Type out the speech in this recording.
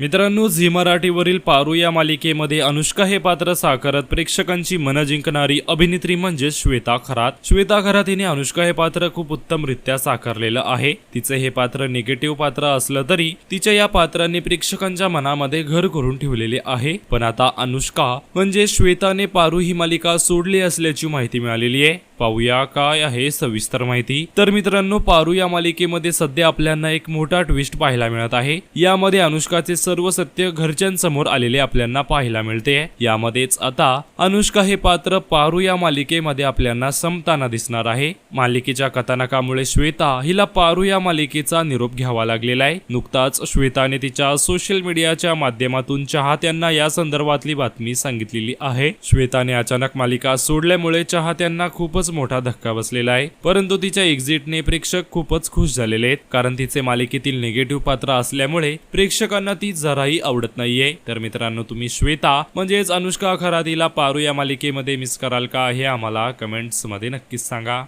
मित्रांनो झी मराठीवरील पारू या मालिकेमध्ये अनुष्का हे पात्र साकारत प्रेक्षकांची मन जिंकणारी अभिनेत्री म्हणजे श्वेता खरात. श्वेता खरात हिने अनुष्का हे पात्र खूप उत्तमरित्या साकारलेलं आहे. तिचं हे पात्र निगेटिव्ह पात्र असलं तरी तिच्या या पात्राने प्रेक्षकांच्या मनामध्ये घर करून ठेवलेले आहे. पण आता अनुष्का म्हणजे श्वेताने पारू ही मालिका सोडली असल्याची माहिती मिळालेली आहे. पाहूया काय आहे सविस्तर माहिती. तर मित्रांनो पारू या मालिकेमध्ये सध्या आपल्याला एक मोठा ट्विस्ट पाहायला मिळत आहे. यामध्ये अनुष्काचे सर्व सत्य घरच्यांसमोर आलेले आपल्याला पाहायला मिळते. यामध्येच आता अनुष्का हे पात्र पारू या मालिकेमध्ये आपल्याला संपताना दिसणार आहे. मालिकेच्या कथानकामुळे श्वेता हिला पारू या मालिकेचा निरोप घ्यावा लागलेला आहे. नुकताच श्वेताने तिच्या सोशल मीडियाच्या माध्यमातून चाहत्यांना या संदर्भातली बातमी सांगितलेली आहे. श्वेताने अचानक मालिका सोडल्यामुळे चाहत्यांना खूपच मोठा धक्का बसलेला आहे. परंतु तिच्या एक्झिटने प्रेक्षक खूपच खुश झालेले आहेत. कारण तिचे मालिकेतील निगेटिव्ह पात्र असल्यामुळे प्रेक्षकांना ती जराही आवडत नाहीये. तर मित्रांनो तुम्ही श्वेता म्हणजेच अनुष्का खरातीला पारू या मालिकेमध्ये मिस कराल का हे आम्हाला कमेंट्समध्ये नक्कीच सांगा.